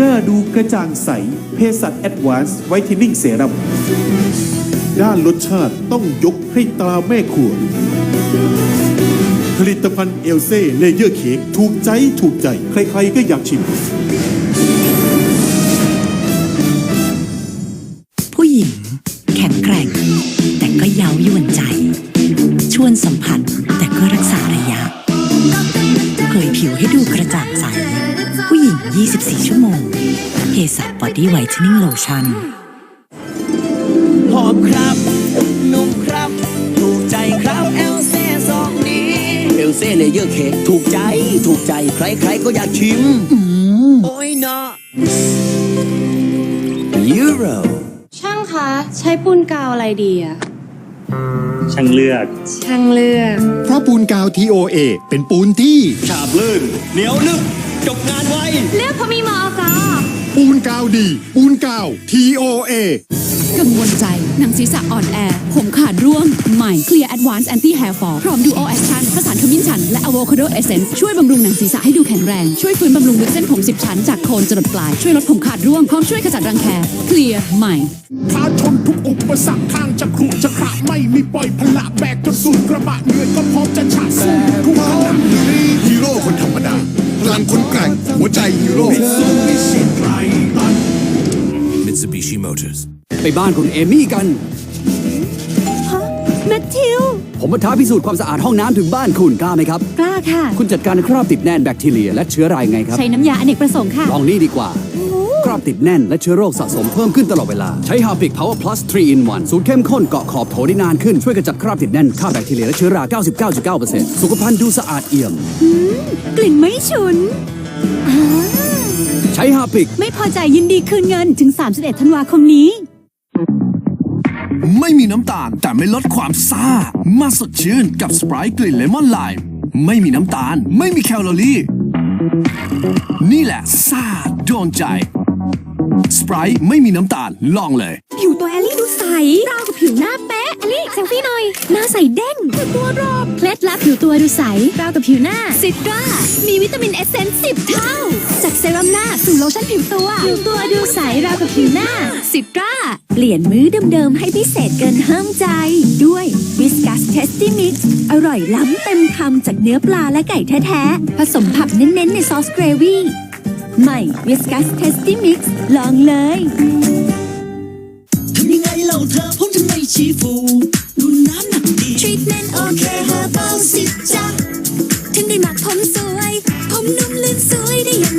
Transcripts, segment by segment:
หน้าดูกระจ่างใส เพสัตแอดวานซ์ไวท์เทนนิ่งเซรั่มด้านรสชาติต้องยกให้ตราแม่ครัวผลิตภัณฑ์เอลเซ่เลเยอร์เค้กถูกใจถูกใจ ใครๆก็อยากชิม สัชบอดี้ไวท์เทนนิ่งโลชั่นหอมครับ นุ่มครับ ถูกใจครับเอลเซ่ซองนี้ เอลเซ่เลเยอร์เค้กถูกใจ ถูกใจ ใครๆก็อยากชิมอืมโอ้ยเนาะยูโรช่างคะ ใช้ปูนกาวอะไรดีอะช่างเลือก ช่างเลือก เพราะปูนกาว TOA เป็นปูนที่ ฉาบลื่น เหนียวนึบจบงานไว เลือกเพราะมีมอกอ ปูนกาวดี ปูนกาว TOA กังวลใจ หนังศีรษะอ่อนแอ ผมขาดร่วง ใหม่ Clear Advanced Anti Hair Fall พร้อม Duo Action ผสานขมิ้นชัน และ Avocado Essence ช่วยบำรุงหนังศีรษะให้ดูแข็งแรง ช่วยฟื้นบำรุงลึกเส้นผม 10 ชั้น จากโคนจรดปลาย ช่วยลดผมขาดร่วง พร้อมช่วยขจัดรังแค Clear ใหม่ท้าชนทุกอุปสรรคทางจะขรุจะขระไม่มีปล่อยพละแบกจนสุดกระบะเหนื่อยก็พร้อมจะฉาดสู้ทุกขณะฮีโร่คนธรรมดาพลังคนแกร่งหัวใจฮีโร่ Mitsubishi Motors ไปบ้านคุณเอมี่กันแมทธิว ผมมาท้าพิสูจน์ความสะอาดห้องน้ำถึงบ้านคุณกล้าไหมครับ กล้าค่ะ คุณจัดการคราบติดแน่นแบคทีเรียและเชื้อรายังไงครับ ใช้น้ำยาอเนกประสงค์ค่ะ ลองนี่ดีกว่า คราบติดแน่นและเชื้อโรคสะสมเพิ่มขึ้นตลอดเวลา ใช้ Harpic Power Plus 3 in 1สูตรเข้มข้นเกาะขอบโถได้นานขึ้น ช่วยกระจัดคราบติดแน่นฆ่าแบคทีเรียและเชื้อรา 99.9%สุขภัณฑ์ดูสะอาดเอี่ยม กลิ่นไม่ฉุน ใช้ Harpic ไม่พอใจยินดีคืนเงินถึง 31 ธันวาคมนี้ ไม่มีน้ำตาลแต่ไม่ลดความซ่า มาสดชื่นกับสไปร์กลิ่นเลมอนไลม์ไม่มีน้ำตาล ไม่มีแคลอรี่ นี่แหละซ่าโดนใจสไปร์ไม่มีน้ำตาลลองเลย ผิวตัวแอลลี่ดูใสราวกับผิวหน้าเป๊ะแอลลี่เซลฟี่หน่อย หน้าใสเด้งตัวรอบเคล็ดลับผิวตัวดูใสราวกับผิวหน้าซิตรามีวิตามินเอสเซนส์สิบเท่า จากเซรั่มหน้าสู่โลชั่นผิวตัว ผิวตัวดูใสราวกับผิวหน้าซิตราเปลี่ยนมื้อเดิมๆให้พิเศษเกินห้ามใจ ด้วยวิสกัสเทสตี้มิกซ์อร่อยล้ำเต็มคำจากเนื้อปลาและไก่แท้ๆผสมผักเน้นๆในซอสเกรวี่ใหม่วิสกัสเทสตี้มิกซ์ลองเลยทำยังไงเล่าเธอผมถึงไม่ชี้ฟู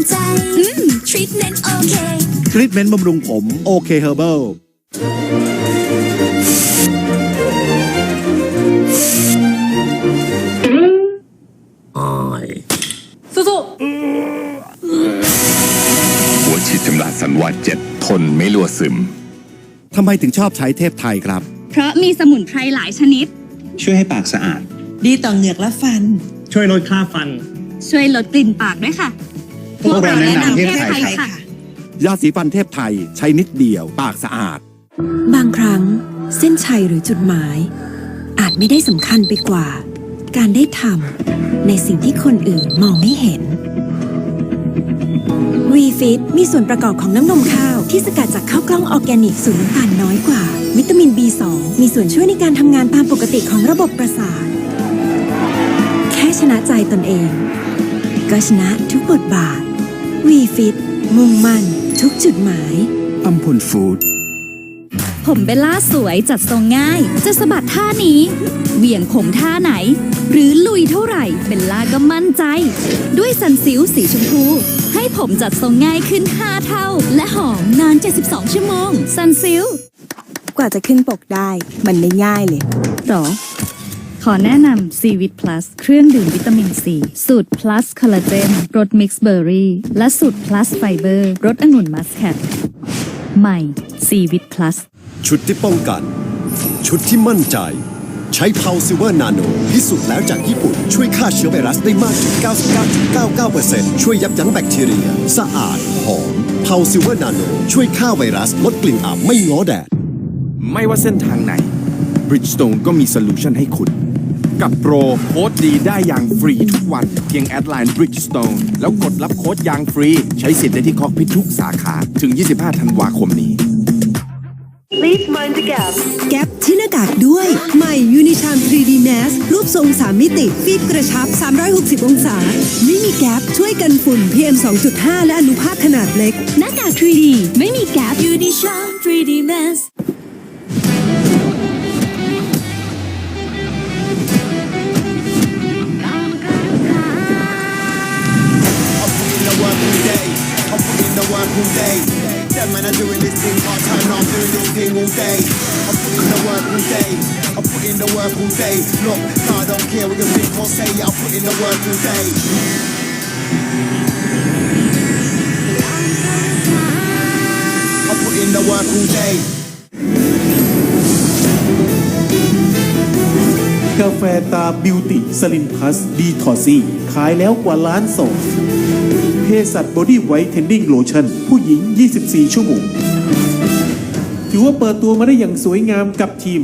ใจอืมทรีทเมนต์โอเคทรีทเมนต์บำรุงผมโอเคเฮอร์เบิลหัวฉีดชำระสันวาเจ็ดทนไม่รั่วซึมทำไมถึงชอบใช้เทพไทยครับ เพราะมีสมุนไพรหลายชนิด ช่วยให้ปากสะอาด ดีต่อเหงือกและฟัน ช่วยลดค่าฟัน ช่วยลดกลิ่นปากด้วยค่ะ พวกเราแนะนำเทพไทยค่ะ ยาสีฟันเทพไทยใช้นิดเดียวปากสะอาด บางครั้งเส้นชัยหรือจุดหมาย อาจไม่ได้สำคัญไปกว่า การได้ทำในสิ่งที่คนอื่นมองไม่เห็นวีฟิตมีส่วนประกอบของน้ำนมข้าว ที่สกัดจากข้าวกล้องออร์แกนิกสูตรน้ำตาลน้อยกว่า วิตามิน B2 มีส่วนช่วยในการทำงานตามปกติของระบบประสาท แค่ชนะใจตนเอง ก็ชนะทุกบทบาท วีฟิตมุ่งมั่น ทุกจุดหมายอัมพลฟู้ดผมเบลล่าสวยจัดทรงง่าย จะสะบัดท่านี้ เหวี่ยงผมท่าไหน หรือลุยเท่าไหร่เบลล่าก็มั่นใจ ด้วยซันซิลสีชมพู ให้ผมจัดทรงง่ายขึ้น 5 เท่า และหอมนาน 72 ชั่วโมงซันซิลกว่าจะขึ้นปกได้ มันไม่ง่ายเลยหรอ ขอแนะนำ c ีวิต plus เครื่องดื่มวิตามินซีสูตร plus คอลลาเจนรสมิกซ์เบอร์รี่และสูตร plus ไฟเบอร์รสองุ่นมัสแคทใหม่ c ีวิต plus ชุดที่ป้องกัน ชุดที่มั่นใจ ใช้เพาซิเวอร์นาโนพิสูจน์แล้วจากญี่ปุ่น ช่วยฆ่าเชื้อไวรัสได้มากถึง 99.99%ช่วยยับยั้งแบคทีเรีย สะอาด หอมเพาซิเวอร์นาโนช่วยฆ่าไวรัสลดกลิ่นอับไม่ง้อแดด ไม่ว่าเส้นทางไหน Bridgestone ก็มีโซลูชันให้คุณ กับโปรโค้ดดีได้อย่างฟรีทุกวัน เพียงแอดไลน์ Bridgestone แล้วกดรับโค้ดยางฟรี ใช้สิทธิ์ได้ที่คอกพิทุกสาขา ถึง 25 ธันวาคมนี้แก๊ปที่หน้ากากด้วย ใหม่ยูนิชาม 3D Mask รูปทรง 3 มิติ ฟีดกระชับ 360 องศา ไม่มีแก๊ปช่วยกันฝุ่น PM 2.5 และอนุภาคขนาดเล็ก หน้ากาก 3D ไม่มีแก๊ป Unisha 3D Mask day. Them man are doing this thing part time, now I'm doing this thing all day. I'm putting the work all day. I'm putting the work all day. Look, nah, I don't care what you think or say. I'm putting the work all day. I'm putting the work all day. แฟตาบิวตี้สลินพัสดีทอซี่ขายแล้วกว่าล้านสองเภสัชบอดี้ไวท์เทนดิ้งโลชั่นผู้หญิง 24 ชั่วโมง ถือว่าเปิดตัวมาได้อย่างสวยงามกับทีม